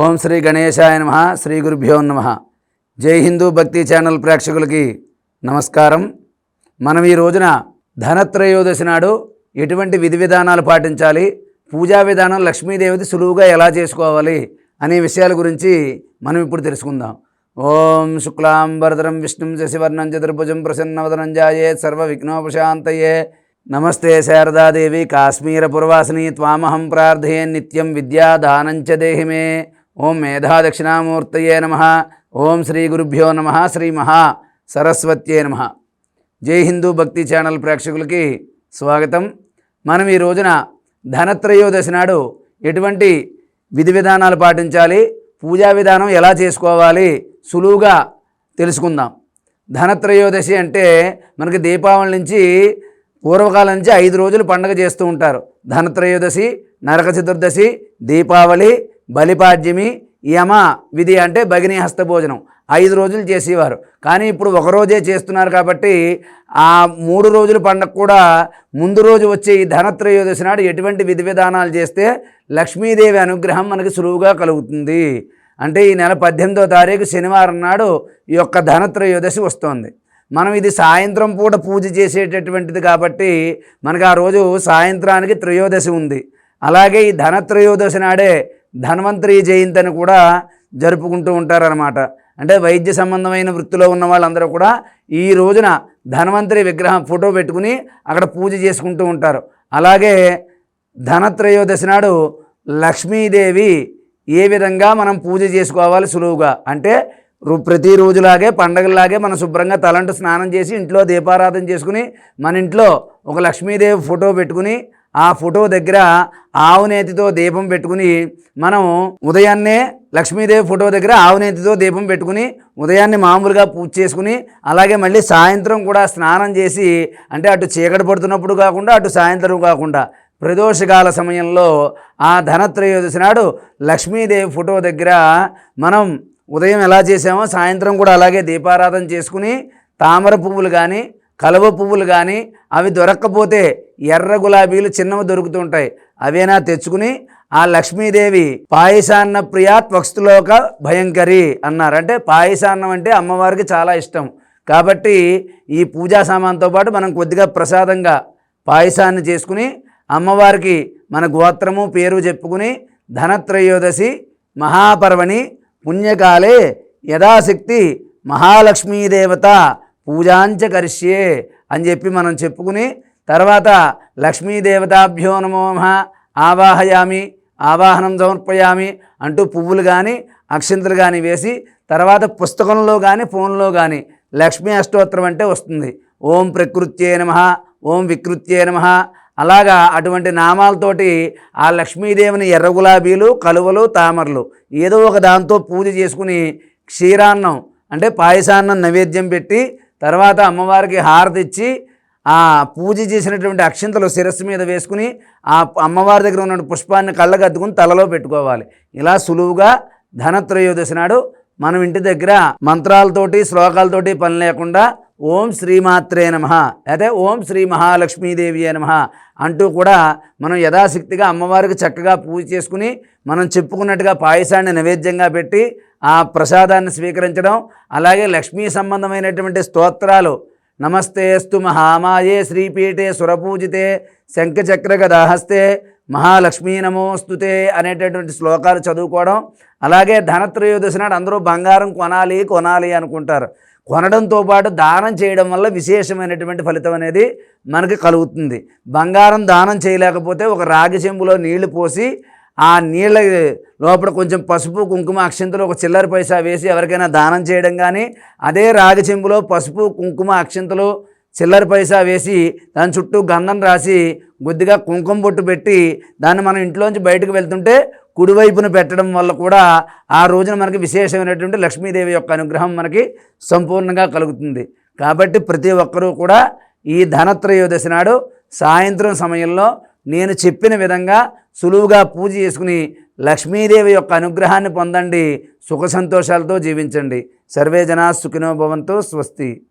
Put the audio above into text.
ఓం శ్రీ గణేశాయ నమ శ్రీ గురుభ్యో నమ. జై హిందూ భక్తి ఛానల్ ప్రేక్షకులకి నమస్కారం. మనం ఈ రోజున ధనత్రయోదశి నాడు ఎటువంటి విధి విధానాలు పాటించాలి? పూజా విధానం లక్ష్మీదేవిది సులువుగా ఎలా చేసుకోవాలి? అనే విషయాల గురించి మనం ఇప్పుడు తెలుసుకుందాం. ఓం శుక్లాంబరదరం విష్ణు విష్ణుం శశివర్ణం చతుర్భుజం ప్రసన్నవదనం జాయే సర్వ విఘ్నోపశాంతయే నమస్తే శారదాదేవి కాశ్మీర పురవాసిని త్వామహం ప్రార్థయే నిత్యం విద్యాదానంచ చ దేహిమే. ఓం మేధాదక్షిణామూర్తయే నమ. ఓం శ్రీ గురుభ్యో నమ. శ్రీ మహా సరస్వత్యే నమ. జై హిందూ భక్తి ఛానల్ ప్రేక్షకులకి స్వాగతం. మనం ఈ రోజున ధనత్రయోదశి నాడు ఎటువంటి విధి విధానాలు పాటించాలి? పూజా విధానం ఎలా చేసుకోవాలి? సులువుగా తెలుసుకుందాం. ధనత్రయోదశి అంటే మనకి దీపావళి నుంచి పూర్వకాలం నుంచి ఐదు రోజులు పండగ చేస్తూ ఉంటారు. ధనత్రయోదశి నరక చతుర్దశి దీపావళి బలిపాడ్యమి యమ విధి అంటే భగిని హస్తభోజనం. ఐదు రోజులు చేసేవారు. కానీ ఇప్పుడు ఒక రోజే చేస్తున్నారు కాబట్టి ఆ మూడు రోజుల పండగ కూడా ముందు రోజు వచ్చే ఈ ధనత్రయోదశి నాడు ఎటువంటి విధి విధానాలు చేస్తే లక్ష్మీదేవి అనుగ్రహం మనకి సులువుగా కలుగుతుంది. అంటే ఈ నెల పద్దెనిమిదో తారీఖు శనివారం నాడు ఈ యొక్క ధనత్రయోదశి వస్తోంది. మనం ఇది సాయంత్రం పూట పూజ చేసేటటువంటిది కాబట్టి మనకు ఆ రోజు సాయంత్రానికి త్రయోదశి ఉంది. అలాగే ఈ ధనత్రయోదశి నాడే ధన్వంతరి జయంతి అని కూడా జరుపుకుంటూ ఉంటారనమాట అంటే వైద్య సంబంధమైన వృత్తిలో ఉన్న వాళ్ళందరూ కూడా ఈ రోజున ధన్వంతరి విగ్రహం ఫోటో పెట్టుకుని అక్కడ పూజ చేసుకుంటూ ఉంటారు. అలాగే ధనత్రయోదశి నాడు లక్ష్మీదేవి ఏ విధంగా మనం పూజ చేసుకోవాలి సులువుగా? అంటే ప్రతిరోజులాగే పండగలాగే మనం శుభ్రంగా తలంటు స్నానం చేసి ఇంట్లో దీపారాధన చేసుకుని మన ఇంట్లో ఒక లక్ష్మీదేవి ఫోటో పెట్టుకుని ఆ ఫోటో దగ్గర ఆవునేతితో దీపం పెట్టుకుని మనం ఉదయాన్నే లక్ష్మీదేవి ఫోటో దగ్గర ఆవునేతితో దీపం పెట్టుకుని ఉదయాన్నే మామూలుగా పూజ చేసుకుని అలాగే మళ్ళీ సాయంత్రం కూడా స్నానం చేసి అంటే అటు చీకటి పడుతున్నప్పుడు కాకుండా అటు సాయంత్రం కాకుండా ప్రదోషకాల సమయంలో ఆ ధనత్రయోదశి నాడు లక్ష్మీదేవి ఫోటో దగ్గర మనం ఉదయం ఎలా చేసామో సాయంత్రం కూడా అలాగే దీపారాధన చేసుకుని తామర పువ్వులు కానీ కలువ పువ్వులు కానీ అవి దొరక్కపోతే ఎర్ర గులాబీలు చిన్నవి దొరుకుతుంటాయి. అవేనా తెచ్చుకుని ఆ లక్ష్మీదేవి పాయసాన్న ప్రియ త్వక్స్తులోక భయంకరి అన్నారు. అంటే పాయసాన్నం అంటే అమ్మవారికి చాలా ఇష్టం. కాబట్టి ఈ పూజా సామాన్తో పాటు మనం కొద్దిగా ప్రసాదంగా పాయసాన్ని చేసుకుని అమ్మవారికి మన గోత్రము పేరు చెప్పుకుని ధనత్రయోదశి మహాపర్వణి పుణ్యకాలే యథాశక్తి మహాలక్ష్మీదేవత పూజాంచ కరిష్యే అని చెప్పి మనం చెప్పుకుని తర్వాత లక్ష్మీదేవతాభ్యో నమో ఆవాహయామి ఆవాహనం సమర్పయామి అంటూ పువ్వులు కానీ అక్షింతలు కానీ వేసి తర్వాత పుస్తకంలో కానీ ఫోన్లో కానీ లక్ష్మీ అష్టోత్తరం అంటే వస్తుంది. ఓం ప్రకృత్యే నమ ఓం వికృత్యే నమ. అలాగా అటువంటి నామాలతోటి ఆ లక్ష్మీదేవిని ఎర్ర గులాబీలు కలువలు తామరలు ఏదో ఒక దాంతో పూజ చేసుకుని క్షీరాన్నం అంటే పాయసాన్నం నైవేద్యం పెట్టి తర్వాత అమ్మవారికి హారతి ఇచ్చి ఆ పూజ చేసినటువంటి అక్షింతలు శిరస్సు మీద వేసుకుని ఆ అమ్మవారి దగ్గర ఉన్న పుష్పాన్ని కళ్ళగద్దుకుని తలలో పెట్టుకోవాలి. ఇలా సులువుగా ధనత్రయోదశి నాడు మనం ఇంటి దగ్గర మంత్రాలతోటి శ్లోకాలతోటి పని లేకుండా ఓం శ్రీమాత్రే నమ అయితే ఓం శ్రీ మహాలక్ష్మీదేవి నమ అంటూ కూడా మనం యథాశక్తిగా అమ్మవారికి చక్కగా పూజ చేసుకుని మనం చెప్పుకున్నట్టుగా పాయసాన్ని నైవేద్యంగా పెట్టి ఆ ప్రసాదాన్ని స్వీకరించడం అలాగే లక్ష్మీ సంబంధమైనటువంటి స్తోత్రాలు నమస్తేస్తు మహామాయే శ్రీపీఠే సురపూజితే శంఖచక్ర గదాహస్తే మహాలక్ష్మీ నమోస్తుతే అనేటటువంటి శ్లోకాలు చదువుకోవడం. అలాగే ధనత్రయోదశి నాడు అందరూ బంగారం కొనాలి కొనాలి అనుకుంటారు. కొనడంతో పాటు దానం చేయడం వల్ల విశేషమైనటువంటి ఫలితం అనేది మనకి కలుగుతుంది. బంగారం దానం చేయలేకపోతే ఒక రాగి చెంబులో నీళ్ళు పోసి ఆ నీళ్ళ లోపల కొంచెం పసుపు కుంకుమ అక్షంతలు ఒక చిల్లర పైసా వేసి ఎవరికైనా దానం చేయడం కానీ అదే రాగి చెంబులో పసుపు కుంకుమ అక్షింతలు చిల్లర పైసా వేసి దాని చుట్టూ గంధం రాసి కొద్దిగా కుంకుమ బొట్టు పెట్టి దాన్ని మనం ఇంట్లోంచి బయటకు వెళ్తుంటే కుడివైపున పెట్టడం వల్ల కూడా ఆ రోజున మనకి విశేషమైనటువంటి లక్ష్మీదేవి యొక్క అనుగ్రహం మనకి సంపూర్ణంగా కలుగుతుంది. కాబట్టి ప్రతి ఒక్కరూ కూడా ఈ ధనత్రయోదశి నాడు సాయంత్రం సమయంలో నేను చెప్పిన విధంగా సులువుగా పూజ చేసుకుని లక్ష్మీదేవి యొక్క అనుగ్రహాన్ని పొందండి. సుఖ సంతోషాలతో జీవించండి. సర్వే జనా సుఖినోభవంతో స్వస్తి.